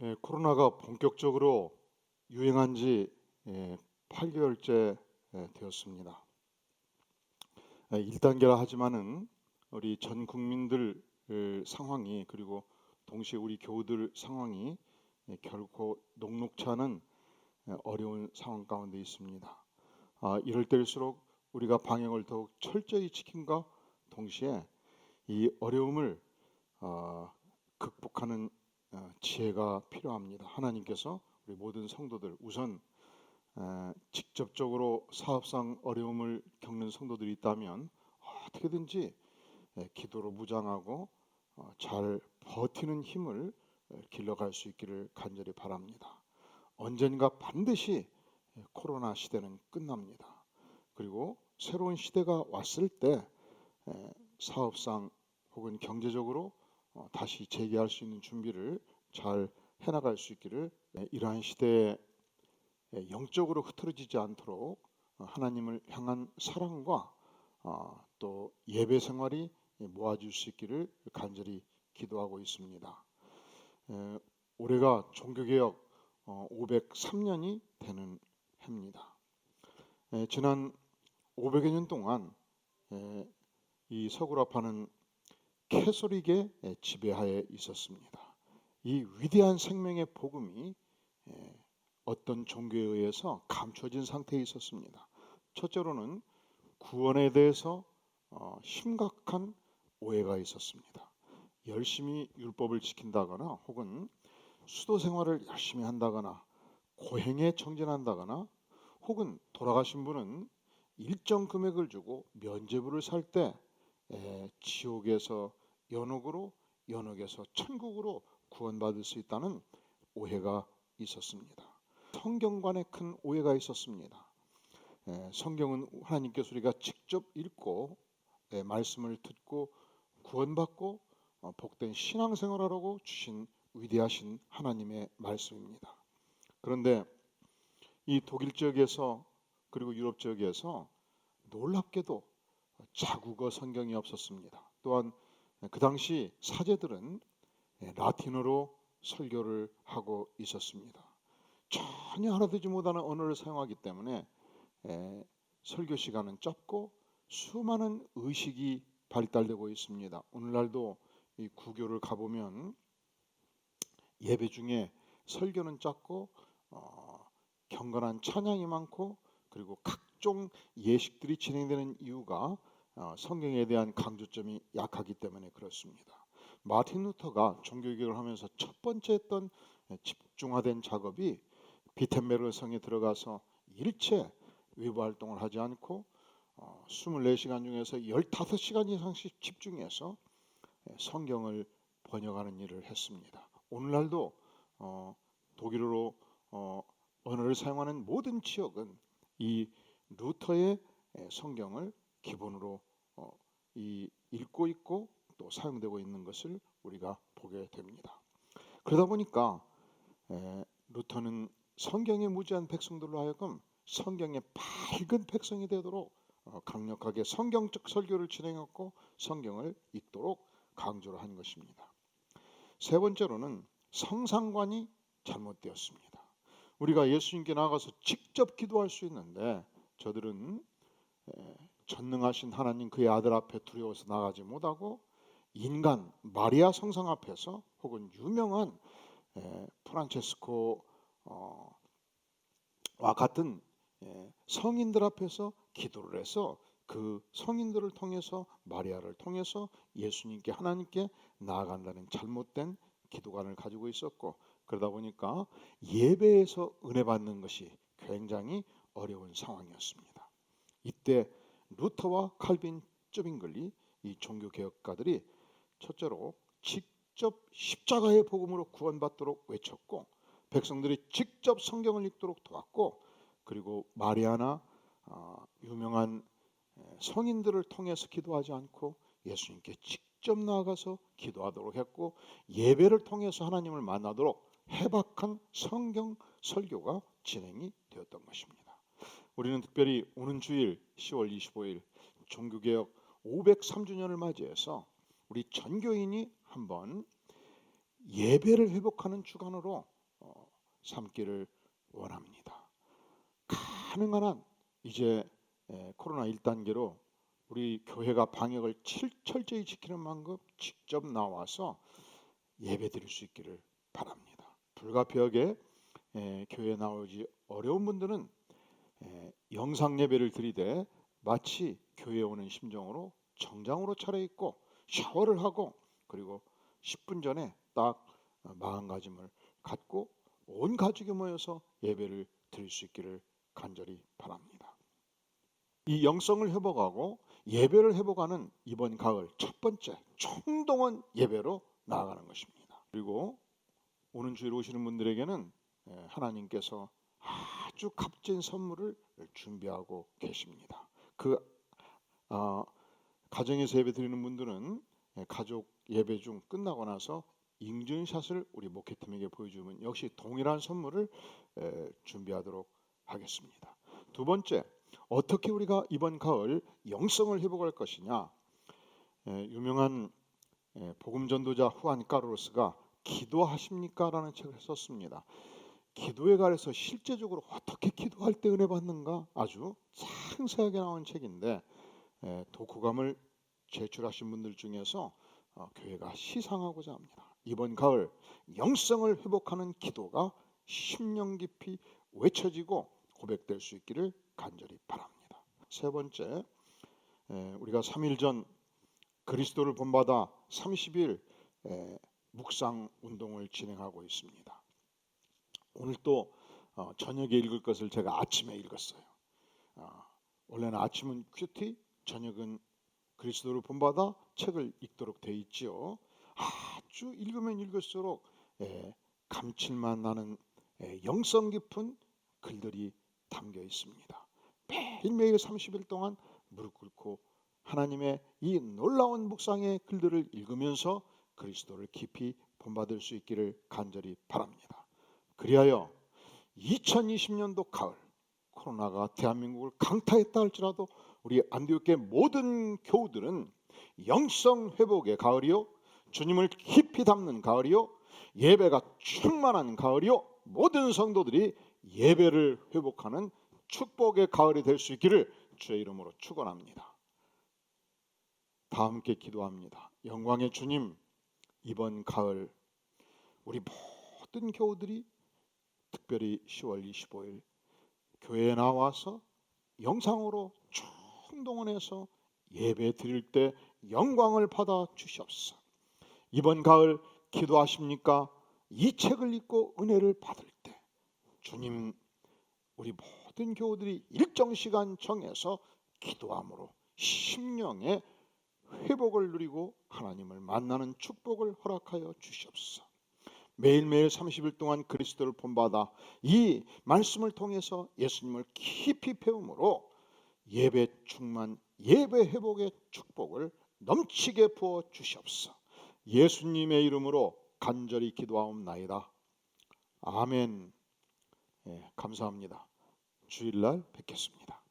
예, 코로나가 본격적으로 유행한 지 예, 8개월째 예, 되었습니다. 예, 1단계라 하지만은 우리 전 국민들 의 상황이 그리고 동시에 우리 교우들 상황이 예, 결코 녹록치 않은 예, 어려운 상황 가운데 있습니다. 아, 이럴 때일수록 우리가 방역을 더욱 철저히 지킴과 동시에 이 어려움을 어, 극복하는 어, 지혜가 필요합니다. 하나님께서 우리 모든 성도들 우선 에, 직접적으로 사업상 어려움을 겪는 성도들이 있다면 어떻게든지 에, 기도로 무장하고 어, 잘 버티는 힘을 에, 길러갈 수 있기를 간절히 바랍니다. 언젠가 반드시 에, 코로나 시대는 끝납니다. 그리고 새로운 시대가 왔을 때 에, 사업상 혹은 경제적으로 어, 다시 재개할 수 있는 준비를 잘 해나갈 수 있기를 예, 이러한 시대에 예, 영적으로 흐트러지지 않도록 어, 하나님을 향한 사랑과 어, 또 예배 생활이 예, 모아질 수 있기를 간절히 기도하고 있습니다. 에, 올해가 종교개혁 어, 503년이 되는 해입니다. 에, 지난 500여 년 동안 에, 이 서구라파는 캐서릭의 예, 지배하에 있었습니다. 이 위대한 생명의 복음이 예, 어떤 종교에 의해서 감춰진 상태에 있었습니다. 첫째로는 구원에 대해서 어, 심각한 오해가 있었습니다. 열심히 율법을 지킨다거나 혹은 수도 생활을 열심히 한다거나 고행에 정진한다거나 혹은 돌아가신 분은 일정 금액을 주고 면죄부를 살 때 에, 지옥에서 연옥으로 연옥에서 천국으로 구원받을 수 있다는 오해가 있었습니다. 성경관에 큰 오해가 있었습니다. 에, 성경은 하나님께서 우리가 직접 읽고 에, 말씀을 듣고 구원받고 어, 복된 신앙생활하라고 주신 위대하신 하나님의 말씀입니다. 그런데 이 독일 지역에서 그리고 유럽 지역에서 놀랍게도 자국어 성경이 없었습니다. 또한 그 당시 사제들은 라틴어로 설교를 하고 있었습니다. 전혀 알아듣지 못하는 언어를 사용하기 때문에 설교 시간은 짧고 수많은 의식이 발달되고 있습니다. 오늘날도 이 구교를 가보면 예배 중에 설교는 짧고 어, 경건한 찬양이 많고 그리고 각종 예식들이 진행되는 이유가 어, 성경에 대한 강조점이 약하기 때문에 그렇습니다. 마틴 루터가 종교개혁을 하면서 첫 번째 했던 집중화된 작업이 비텐베르 성에 들어가서 일체 외부 활동을 하지 않고 어, 24시간 중에서 15시간 이상씩 집중해서 성경을 번역하는 일을 했습니다. 오늘날도 어, 독일어로 어, 언어를 사용하는 모든 지역은 이 루터의 성경을 기본으로 어, 이 읽고 있고 또 사용되고 있는 것을 우리가 보게 됩니다. 그러다 보니까 에, 루터는 성경에 무지한 백성들로 하여금 성경의 밝은 백성이 되도록 어, 강력하게 성경적 설교를 진행했고 성경을 읽도록 강조를 한 것입니다. 세 번째로는 성상관이 잘못되었습니다. 우리가 예수님께 나가서 직접 기도할 수 있는데 저들은 전능하신 하나님 그의 아들 앞에 두려워서 나가지 못하고 인간 마리아 성상 앞에서 혹은 유명한 프란체스코와 같은 성인들 앞에서 기도를 해서 그 성인들을 통해서 마리아를 통해서 예수님께 하나님께 나아간다는 잘못된 기도관을 가지고 있었고 그러다 보니까 예배에서 은혜 받는 것이 굉장히 어려운 상황이었습니다. 이때 루터와 칼빈 쩌빙글리 이 종교 개혁가들이 첫째로 직접 십자가의 복음으로 구원받도록 외쳤고 백성들이 직접 성경을 읽도록 도왔고 그리고 마리아나 어, 유명한 성인들을 통해서 기도하지 않고 예수님께 직접 나아가서 기도하도록 했고 예배를 통해서 하나님을 만나도록 해박한 성경 설교가 진행이 되었던 것입니다. 우리는 특별히 오는 주일 10월 25일 종교개혁 503주년을 맞이해서 우리 전교인이 한번 예배를 회복하는 주간으로 어, 삼기를 원합니다. 가능한 한 이제 에, 코로나 1단계로 우리 교회가 방역을 칠- 철저히 지키는 만큼 직접 나와서 예배 드릴 수 있기를 바랍니다. 불가피하게 에, 교회 나오지 어려운 분들은 에, 영상 예배를 드리되 마치 교회에 오는 심정으로 정장으로 차려입고 샤워를 하고 그리고 10분 전에 딱 어, 마음가짐을 갖고 온 가족이 모여서 예배를 드릴 수 있기를 간절히 바랍니다. 이 영성을 회복하고 예배를 회복하는 이번 가을 첫 번째 총동원 예배로 나아가는 것입니다. 그리고 오는 주일 오시는 분들에게는 예, 하나님께서 아주 값진 선물을 준비하고 계십니다. 그 아, 가정에서 예배 드리는 분들은 예, 가족 예배 중 끝나고 나서 인증샷을 우리 목회팀에게 보여주면 역시 동일한 선물을 에, 준비하도록 하겠습니다. 두 번째, 어떻게 우리가 이번 가을 영성을 회복할 것이냐? 에, 유명한 에, 복음 전도자 후안 까르로스가 기도하십니까라는 책을 썼습니다. 기도에 관해서 실제적으로 어떻게 기도할 때 은혜 받는가 아주 상세하게 나온 책인데 에, 독후감을 제출하신 분들 중에서 어, 교회가 시상하고자 합니다. 이번 가을 영성을 회복하는 기도가 10년 깊이 외쳐지고 고백될 수 있기를 간절히 바랍니다. 세 번째, 에, 우리가 3일 전 그리스도를 본받아 30일 에, 묵상 운동을 진행하고 있습니다. 오늘 또 어, 저녁에 읽을 것을 제가 아침에 읽었어요. 어, 원래는 아침은 큐티, 저녁은 그리스도를 본받아 책을 읽도록 돼 있지요. 아주 읽으면 읽을수록 에, 감칠맛 나는 에, 영성 깊은 글들이 담겨 있습니다. 매일매일 30일 동안 무릎 꿇고 하나님의 이 놀라운 묵상의 글들을 읽으면서 그리스도를 깊이 본받을 수 있기를 간절히 바랍니다. 그리하여 2020년도 가을 코로나가 대한민국을 강타했다 할지라도 우리 안디옥의 모든 교우들은 영성 회복의 가을이요 주님을 깊이 담는 가을이요 예배가 충만한 가을이요 모든 성도들이 예배를 회복하는 축복의 가을이 될 수 있기를 주의 이름으로 축원합니다. 다 함께 기도합니다. 영광의 주님 이번 가을 우리 모든 교우들이 특별히 10월 25일 교회에 나와서 영상으로 총동원해서 예배 드릴 때 영광을 받아 주시옵소서. 이번 가을 기도하십니까? 이 책을 읽고 은혜를 받을 때 주님 우리 모든 교우들이 일정 시간 정해서 기도함으로 심령의 회복을 누리고 하나님을 만나는 축복을 허락하여 주시옵소서. 매일매일 30일 동안 그리스도를 본받아 이 말씀을 통해서 예수님을 깊이 배움으로 예배 충만, 예배 회복의 축복을 넘치게 부어 주시옵소서. 예수님의 이름으로 간절히 기도하옵나이다. 아멘. 예, 감사합니다. 주일날 뵙겠습니다.